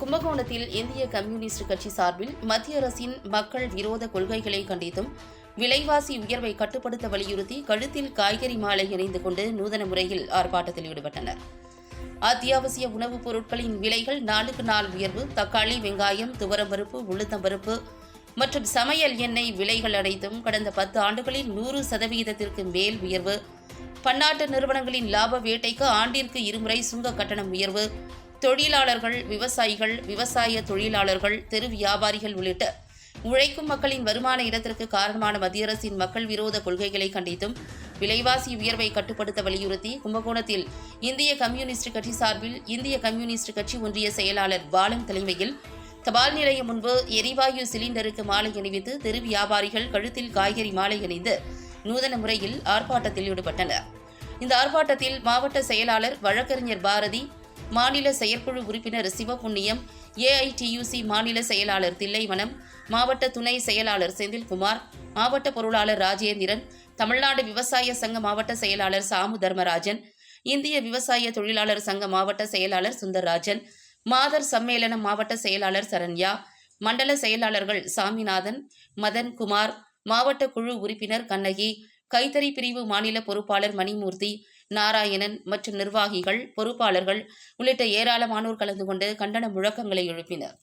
கும்பகோணத்தில் இந்திய கம்யூனிஸ்ட் கட்சி சார்பில் மத்திய அரசின் மக்கள் விரோத கொள்கைகளை கண்டித்தும் விலைவாசி உயர்வை கட்டுப்படுத்த வலியுறுத்தி கழுத்தில் காய்கறி மாலை இணைந்து கொண்டு நூதன முறையில் ஆர்ப்பாட்டத்தில் ஈடுபட்டனர். அத்தியாவசிய உணவுப் பொருட்களின் விலைகள் நாளுக்கு நாள் உயர்வு தக்காளி வெங்காயம் துவரம்பருப்பு உளுத்தம்பருப்பு மற்றும் சமையல் எண்ணெய் விலைகள் அனைத்தும் கடந்த பத்து ஆண்டுகளில் நூறு சதவீதத்திற்கு மேல் உயர்வு. பன்னாட்டு நிறுவனங்களின் லாப வேட்டைக்கு ஆண்டிற்கு இருமுறை சுங்க கட்டணம் உயர்வு. தொழிலாளர்கள் விவசாயிகள் விவசாய தொழிலாளர்கள் தெரு வியாபாரிகள் உள்ளிட்ட உழைக்கும் மக்களின் வருமான இடத்திற்கு காரணமான மத்திய அரசின் மக்கள் விரோத கொள்கைகளை கண்டித்தும் விலைவாசி உயர்வை கட்டுப்படுத்த வலியுறுத்தி கும்பகோணத்தில் இந்திய கம்யூனிஸ்ட் கட்சி சார்பில் இந்திய கம்யூனிஸ்ட் கட்சி ஒன்றிய செயலாளர் பாலன் தலைமையில் தபால் நிலையம் முன்பு எரிவாயு சிலிண்டருக்கு மாலை அணிவித்து தெரு வியாபாரிகள் கழுத்தில் காய்கறி மாலை அணிந்து நூதன முறையில் ஆர்ப்பாட்டத்தில் ஈடுபட்டனர். இந்த ஆர்ப்பாட்டத்தில் மாவட்ட செயலாளர் வழக்கறிஞர் பாரதி மாநில செயற்குழு உறுப்பினர் சிவபுண்ணியம் ஏஐடியூசி மாநில செயலாளர் தில்லைவனம் மாவட்ட துணை செயலாளர் செந்தில்குமார் மாவட்ட பொருளாளர் ராஜேந்திரன் தமிழ்நாடு விவசாய சங்க மாவட்ட செயலாளர் சாமு தர்மராஜன் இந்திய விவசாய தொழிலாளர் சங்க மாவட்ட செயலாளர் சுந்தர்ராஜன் மாதர் சம்மேளனம் மாவட்ட செயலாளர் சரண்யா மண்டல செயலாளர்கள் சாமிநாதன் மதன் குமார் மாவட்ட குழு உறுப்பினர் கண்ணகி கைத்தறி பிரிவு மாநில பொறுப்பாளர் மணிமூர்த்தி நாராயணன் மற்றும் நிர்வாகிகள் பொறுப்பாளர்கள் உள்ளிட்ட ஏராளமானோர் கலந்து கொண்டு கண்டன முழக்கங்களை எழுப்பினர்.